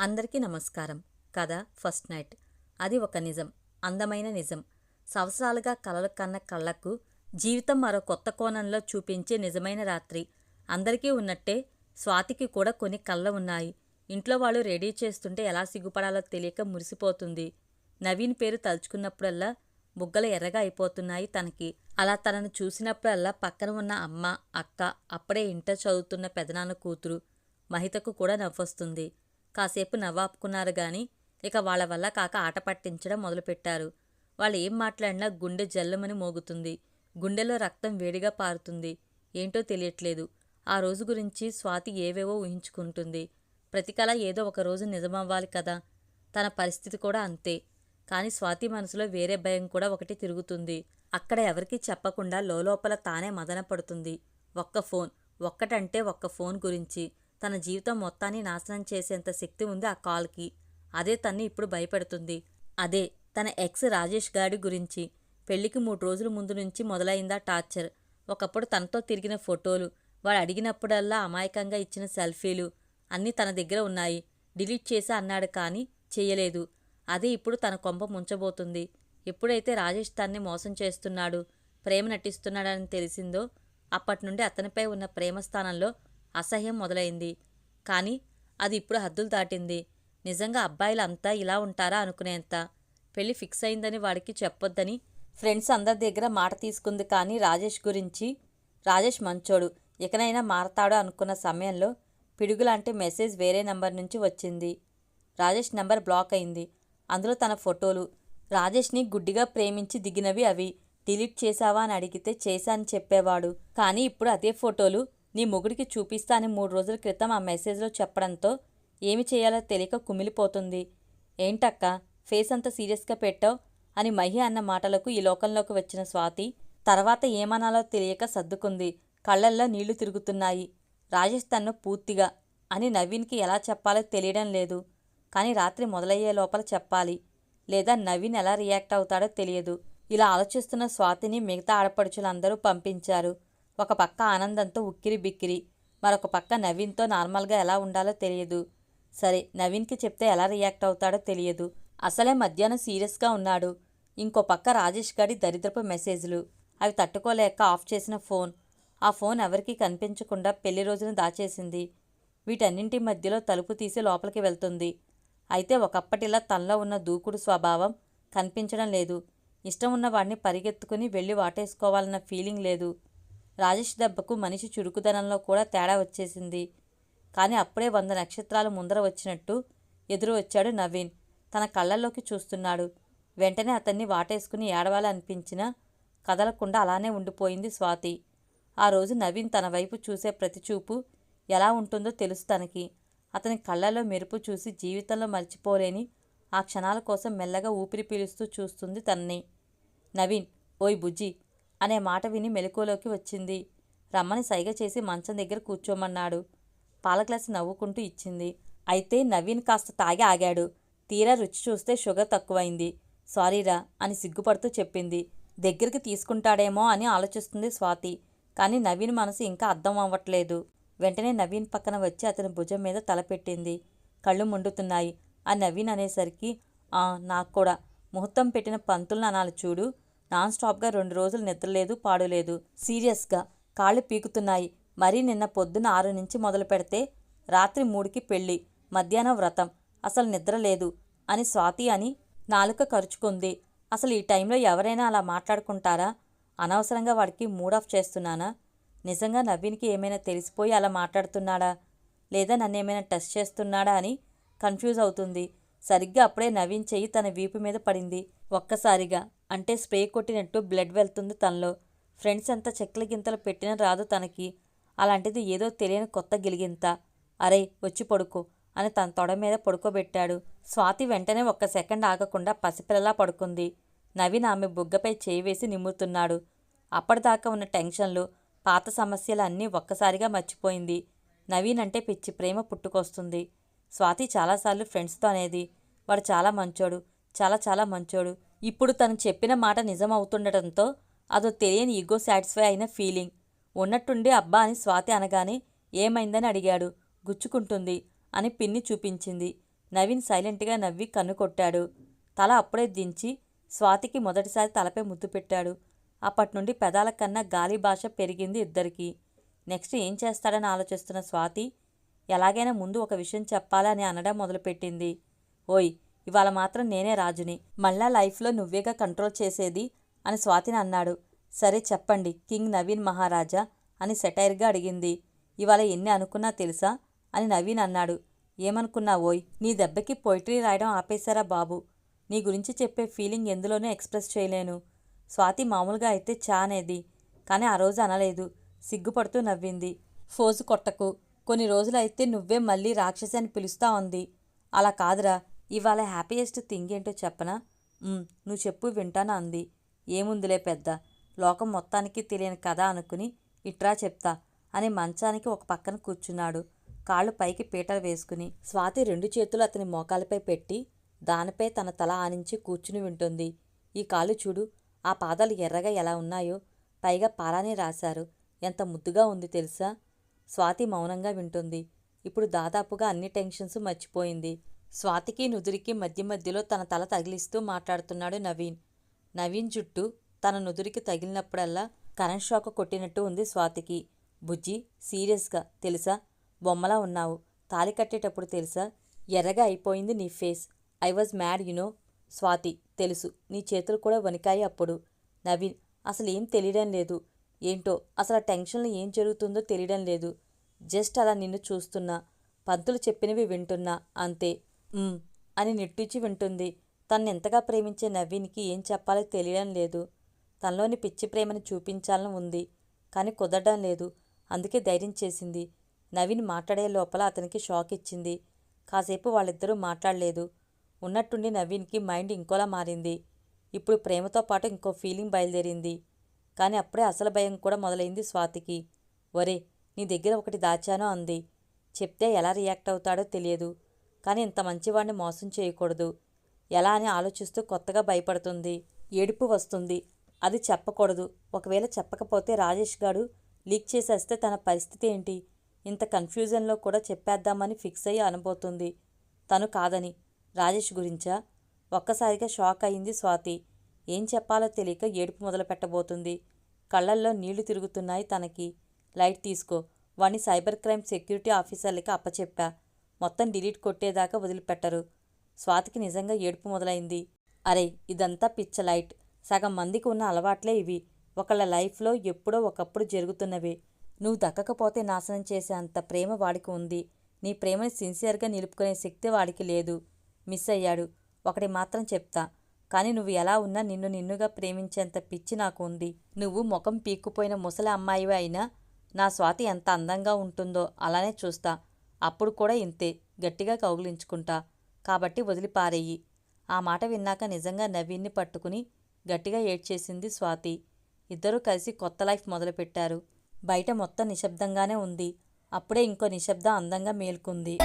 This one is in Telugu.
అందరికీ నమస్కారం. కథ ఫస్ట్ నైట్. అది ఒక నిజం అందమైన నిజం. సంవత్సరాలుగా కలలు కన్న కళ్ళకు జీవితం మరో కొత్త కోణంలో చూపించే నిజమైన రాత్రి. అందరికీ ఉన్నట్టే స్వాతికి కూడా కొన్ని కళ్ళ ఉన్నాయి. ఇంట్లో వాళ్ళు రెడీ చేస్తుంటే ఎలా సిగ్గుపడాలో తెలియక మురిసిపోతుంది. నవీన్ పేరు తలుచుకున్నప్పుడల్లా బుగ్గలు ఎర్రగా అయిపోతున్నాయి తనకి. అలా తనను చూసినప్పుడల్లా పక్కన ఉన్న అమ్మ అక్క అప్పుడే ఇంటర్ చదువుతున్న పెదనాన్న కూతురు మహితకు కూడా నవ్వొస్తుంది. కాసేపు నవ్వాపుకున్నారు గాని ఇక వాళ్ళ వల్ల కాక ఆట పట్టించడం మొదలుపెట్టారు. వాళ్ళు ఏం మాట్లాడినా గుండె జల్లమని మోగుతుంది. గుండెలో రక్తం వేడిగా పారుతుంది. ఏంటో తెలియట్లేదు. ఆ రోజు గురించి స్వాతి ఏవేవో ఊహించుకుంటుంది. ప్రతికళ ఏదో ఒక రోజు నిజమవ్వాలి కదా. తన పరిస్థితి కూడా అంతే. కానీ స్వాతి మనసులో వేరే భయం కూడా ఒకటి తిరుగుతుంది. అక్కడ ఎవరికీ చెప్పకుండా లోపల తానే మదన పడుతుంది. ఒక్క ఫోన్ ఒక్కటంటే ఒక్క ఫోన్ గురించి. తన జీవితం మొత్తాన్ని నాశనం చేసేంత శక్తి ఉంది ఆ కాల్కి. అదే తన్ని ఇప్పుడు భయపెడుతుంది. అదే తన ఎక్స్ రాజేష్ గాడి గురించి. పెళ్ళికి మూడు రోజుల ముందు నుంచి మొదలైందా టార్చర్. ఒకప్పుడు తనతో తిరిగిన ఫోటోలు వాడు అడిగినప్పుడల్లా అమాయకంగా ఇచ్చిన సెల్ఫీలు అన్నీ తన దగ్గర ఉన్నాయి. డిలీట్ చేసి అన్నాడు కానీ చెయ్యలేదు అదే ఇప్పుడు తన కొంప ముంచబోతుంది. ఎప్పుడైతే రాజేష్ తన్ని మోసం చేస్తున్నాడు ప్రేమ నటిస్తున్నాడని తెలిసిందో అప్పటి నుండి అతనిపై ఉన్న ప్రేమ స్థానంలో అసహ్యం మొదలైంది. కానీ అది ఇప్పుడు హద్దులు దాటింది. నిజంగా అబ్బాయిలు అంతా ఇలా ఉంటారా అనుకునేంత? పెళ్ళి ఫిక్స్ అయిందని వాడికి చెప్పొద్దని ఫ్రెండ్స్ అందరి దగ్గర మాట తీసుకుంది కానీ రాజేష్ గురించి రాజేష్ మంచోడు. ఇకనైనా మారతాడు అనుకున్న సమయంలో పిడుగులాంటి మెసేజ్ వేరే నంబర్ నుంచి వచ్చింది. రాజేష్ నంబర్ బ్లాక్ అయింది. అందులో తన ఫోటోలు. రాజేష్ని గుడ్డిగా ప్రేమించి దిగినవి అవి. డిలీట్ చేశావా అని అడిగితే చేశాని చెప్పేవాడు. కానీ ఇప్పుడు అదే ఫోటోలు నీ మొగుడికి చూపిస్తానని మూడు రోజుల క్రితం ఆ మెసేజ్లో చెప్పడంతో ఏమి చేయాలో తెలియక కుమిలిపోతుంది. ఏంటక్క ఫేస్ అంత సీరియస్గా పెట్టావు? అని మహి అన్న మాటలకు ఈ లోకంలోకి వచ్చిన స్వాతి తర్వాత ఏమనాలో తెలియక సర్దుకుంది. కళ్ళల్లో నీళ్ళు తిరుగుతున్నాయి. రాజేష్ తన్ను పూర్తిగా అని నవీన్కి ఎలా చెప్పాలో తెలియడం లేదు. కానీ రాత్రి మొదలయ్యే లోపల చెప్పాలి. లేదా నవీన్ ఎలా రియాక్ట్ అవుతాడో తెలియదు. ఇలా ఆలోచిస్తున్న స్వాతిని మిగతా ఆడపడుచులందరూ పంపించారు. ఒక పక్క ఆనందంతో ఉక్కిరి బిక్కిరి మరొక పక్క నవీన్తో నార్మల్గా ఎలా ఉండాలో తెలియదు. సరే నవీన్కి చెప్తే ఎలా రియాక్ట్ అవుతాడో తెలియదు. అసలే మధ్యాహ్నం సీరియస్గా ఉన్నాడు. ఇంకో పక్క రాజేష్ గారి దరిద్రపు మెసేజ్లు. అవి తట్టుకోలేక ఆఫ్ చేసిన ఫోన్. ఆ ఫోన్ ఎవరికీ కనిపించకుండా పెళ్ళి రోజున దాచేసింది. వీటన్నింటి మధ్యలో తలుపు తీసి లోపలికి వెళ్తుంది. అయితే ఒకప్పటిలా తనలో ఉన్న దూకుడు స్వభావం కనిపించడం లేదు. ఇష్టం ఉన్న వాడిని పరిగెత్తుకుని వెళ్ళి వాటేసుకోవాలన్న ఫీలింగ్ లేదు. రాజేష్ దెబ్బకు మనిషి చురుకుదనంలో కూడా తేడా వచ్చేసింది. కానీ అప్పుడే వంద నక్షత్రాలు ముందర వచ్చినట్టు ఎదురు వచ్చాడు నవీన్. తన కళ్ళల్లోకి చూస్తున్నాడు. వెంటనే అతన్ని వాటేసుకుని ఏడవాలనిపించినా కదలకుండా అలానే ఉండిపోయింది స్వాతి. ఆ రోజు నవీన్ తన వైపు చూసే ప్రతి చూపు ఎలా ఉంటుందో తెలుసు తనకి. అతని కళ్ళలో మెరుపు చూసి జీవితంలో మర్చిపోలేని ఆ క్షణాల కోసం మెల్లగా ఊపిరి పీలుస్తూ చూస్తుంది తన్ని. నవీన్ ఓయ్ బుజ్జి అనే మాట విని మెలకువలోకి వచ్చింది. రమ్మని సైగ చేసి మంచం దగ్గర కూర్చోమన్నాడు. పాలగ్లాసు నవ్వుకుంటూ ఇచ్చింది. అయితే నవీన్ కాస్త తాగి ఆగాడు. తీరా రుచి చూస్తే షుగర్ తక్కువైంది. సారీరా అని సిగ్గుపడుతూ చెప్పింది. దగ్గరికి తీసుకుంటాడేమో అని ఆలోచిస్తుంది స్వాతి. కానీ నవీన్ మనసు ఇంకా అర్థం అవ్వట్లేదు. వెంటనే నవీన్ పక్కన వచ్చి అతని భుజం మీద తలపెట్టింది కళ్ళు మండుతున్నాయి. ఆ నవీన్ అనేసరికి ఆ నాకు కూడా. ముహూర్తం పెట్టిన పంతులను అనాలి చూడు. నాన్ స్టాప్గా రెండు రోజులు నిద్రలేదు పాడులేదు. సీరియస్గా కాళ్ళు పీకుతున్నాయి. మరీ నిన్న పొద్దున ఆరు నుంచి మొదలు పెడితే రాత్రి మూడుకి పెళ్ళి మధ్యాహ్నం వ్రతం. అసలు నిద్ర లేదు అని స్వాతి అని నాలుక ఖర్చుకుంది అసలు ఈ టైంలో ఎవరైనా అలా మాట్లాడుకుంటారా? అనవసరంగా వాడికి మూడ్ ఆఫ్ చేస్తున్నానా? నిజంగా నవీన్కి ఏమైనా తెలిసిపోయి అలా మాట్లాడుతున్నాడా? లేదా నన్నేమైనా టెస్ట్ చేస్తున్నాడా అని కన్ఫ్యూజ్ అవుతుంది. సరిగ్గా అప్పుడే నవీన్ చెయ్యి తన వీపు మీద పడింది. ఒక్కసారిగా. అంటే స్ప్రే కొట్టినట్టు బ్లడ్ వెళ్తుంది తనలో. ఫ్రెండ్స్ అంతా చెక్కల గింతలు పెట్టిన రాదు తనకి. అలాంటిది ఏదో తెలియని కొత్త గిలిగింత. అరే వచ్చి పడుకో అని తన తొడ మీద పడుకోబెట్టాడు. స్వాతి వెంటనే ఒక్క సెకండ్ ఆగకుండా పసిపిల్లలా పడుకుంది. నవీన్ ఆమె బుగ్గపై చేయి వేసి నిమ్ముతున్నాడు అప్పటిదాకా ఉన్న టెన్షన్లు పాత సమస్యలు అన్నీ ఒక్కసారిగా మర్చిపోయింది. నవీన్ అంటే పిచ్చి ప్రేమ పుట్టుకొస్తుంది. స్వాతి చాలాసార్లు ఫ్రెండ్స్తో అనేది వాడు చాలా మంచోడు చాలా చాలా మంచోడు. ఇప్పుడు తను చెప్పిన మాట నిజం అవుతుండటంతో అదో తెలియని ఈగో సాటిస్ఫై అయిన ఫీలింగ్ ఉన్నట్టుండి అబ్బా అని స్వాతి అనగానే ఏమైందని అడిగాడు. గుచ్చుకుంటుంది అని పిన్ని చూపించింది. నవీన్ సైలెంట్గా నవ్వి కన్ను కొట్టాడు. తల అప్పుడే దించి స్వాతికి మొదటిసారి తలపై ముద్దు పెట్టాడు. అప్పటి నుండి పెదాల కన్నా గాలి భాష పెరిగింది ఇద్దరికీ. నెక్స్ట్ ఏం చేస్తాడని ఆలోచిస్తున్న స్వాతి ఎలాగైనా ముందు ఒక విషయం చెప్పాలని అనడం మొదలుపెట్టింది. ఓయ్ ఇవాళ మాత్రం నేనే రాజుని. మళ్ళా లైఫ్లో నువ్వేగా కంట్రోల్ చేసేది? అని స్వాతిని అన్నాడు. సరే చెప్పండి కింగ్ నవీన్ మహారాజా? అని సెటైర్గా అడిగింది. ఇవాళ ఎన్ని అనుకున్నా తెలుసా? అని నవీన్ అన్నాడు. ఏమనుకున్నా ఓయ్ నీ దెబ్బకి పొయిటరీ రాయడం ఆపేశారా బాబు? నీ గురించి చెప్పే ఫీలింగ్ ఎందులోనూ ఎక్స్ప్రెస్ చేయలేను. స్వాతి మామూలుగా అయితే చా అనేది కానీ ఆ రోజు అనలేదు. సిగ్గుపడుతూ నవ్వింది. ఫోజు కొట్టకు. కొన్ని రోజులైతే నువ్వే మళ్ళీ రాక్షసి అని పిలుస్తా ఉంది. అలా కాదురా. ఇవాళ హ్యాపీయెస్ట్ థింగ్ ఏంటో చెప్పనా? "ఉమ్, నువ్వు చెప్పు వింటానా అంది. ఏముందిలే పెద్ద. లోకం మొత్తానికి తెలియని కథ అనుకుని ఇట్రా చెప్తా అని మంచానికి ఒక పక్కన కూర్చున్నాడు. కాళ్ళు పైకి పీటలు వేసుకుని స్వాతి రెండు చేతులు అతని మోకాలపై పెట్టి దానిపై తన తల ఆనించి కూర్చుని వింటుంది. ఈ కాళ్ళు చూడు ఆ పాదాలు ఎర్రగా ఎలా ఉన్నాయో. పైగా పారానే రాశారు. ఎంత ముద్దుగా ఉంది తెలుసా? స్వాతి మౌనంగా వింటుంది. ఇప్పుడు దాదాపుగా అన్ని టెన్షన్స్ మర్చిపోయింది. స్వాతికి నుదురికి మధ్య మధ్యలో తన తల తగిలిస్తూ మాట్లాడుతున్నాడు నవీన్. నవీన్ జుట్టు తన నుదురికి తగిలినప్పుడల్లా కరెంట్ షాక్ కొట్టినట్టు ఉంది స్వాతికి. బుజ్జి సీరియస్గా తెలుసా? బొమ్మలా ఉన్నావు. తాలి కట్టేటప్పుడు తెలుసా? ఎర్రగా అయిపోయింది నీ face. I was mad you know Swathi తెలుసు. నీ చేతులు కూడా వణికాయి అప్పుడు. నవీన్ అసలు ఏం తెలియడం లేదు. ఏంటో అసలు ఆ టెన్షన్లో ఏం జరుగుతుందో తెలియడం లేదు. జస్ట్ అలా నిన్ను చూస్తున్నా పంతులు చెప్పినవి వింటున్నా అంతే. అని నిట్టూచి వింటుంది. తను ఎంతగా ప్రేమించే నవీన్కి ఏం చెప్పాలో తెలియడం లేదు. తనలోని పిచ్చి ప్రేమని చూపించాలని ఉంది కానీ కుదరడం లేదు. అందుకే ధైర్యం చేసింది. నవీన్ మాట్లాడే లోపల అతనికి షాక్ ఇచ్చింది. కాసేపు వాళ్ళిద్దరూ మాట్లాడలేదు. ఉన్నట్టుండి నవీన్కి మైండ్ ఇంకోలా మారింది. ఇప్పుడు ప్రేమతో పాటు ఇంకో ఫీలింగ్ బయలుదేరింది. కానీ అప్పుడే అసలు భయం కూడా మొదలైంది స్వాతికి. ఒరే నీ దగ్గర ఒకటి దాచానో అంది. చెప్తే ఎలా రియాక్ట్ అవుతాడో తెలియదు. కానీ ఇంత మంచివాడిని మోసం చేయకూడదు. ఎలా అని ఆలోచిస్తూ కొత్తగా భయపడుతుంది. ఏడుపు వస్తుంది. అది చెప్పకూడదు. ఒకవేళ చెప్పకపోతే రాజేష్ గాడు లీక్ చేసేస్తే తన పరిస్థితి ఏంటి? ఇంత కన్ఫ్యూజన్లో కూడా చెప్పేద్దామని ఫిక్స్ అయ్యి అనబోతుంది. తను కాదని. రాజేష్ గురించా? ఒక్కసారిగా షాక్ అయింది స్వాతి. ఏం చెప్పాలో తెలియక ఏడుపు మొదలు పెట్టబోతుంది. కళ్ళల్లో నీళ్ళు తిరుగుతున్నాయి తనకి. లైట్ తీసుకో. వాణ్ణి సైబర్ క్రైమ్ సెక్యూరిటీ ఆఫీసర్లకి అప్పచెప్పా. మొత్తం డిలీట్ కొట్టేదాకా వదిలిపెట్టరు. స్వాతికి నిజంగా ఏడుపు మొదలైంది. అరే ఇదంతా పిచ్చ లైట్. సగం మందికి ఉన్న అలవాట్లే ఇవి. ఒకళ్ళ లైఫ్లో ఎప్పుడో ఒకప్పుడు జరుగుతున్నవి. నువ్వు దక్కకపోతే నాశనం చేసే అంత ప్రేమ వాడికి ఉంది. నీ ప్రేమని సిన్సియర్గా నిలుపుకునే శక్తి వాడికి లేదు. మిస్ అయ్యాడు. ఒకటి మాత్రం చెప్తా. కానీ నువ్వు ఎలా ఉన్నా నిన్ను నిన్నుగా ప్రేమించేంత పిచ్చి నాకు ఉంది నువ్వు ముఖం పీక్కుపోయిన ముసలి అమ్మాయివి అయినా నా స్వాతి ఎంత అందంగా ఉంటుందో అలానే చూస్తా. అప్పుడు కూడా ఇంతే గట్టిగా కౌగిలించుకుంటా. కాబట్టి వదిలిపారేయి. ఆ మాట విన్నాక నిజంగా నవీన్ని పట్టుకుని గట్టిగా ఏడ్చేసింది స్వాతి. ఇద్దరూ కలిసి కొత్త లైఫ్ మొదలుపెట్టారు. బయట మొత్తం నిశ్శబ్దంగానే ఉంది. అప్పుడే ఇంకో నిశ్శబ్దం అందంగా మేల్కొంది.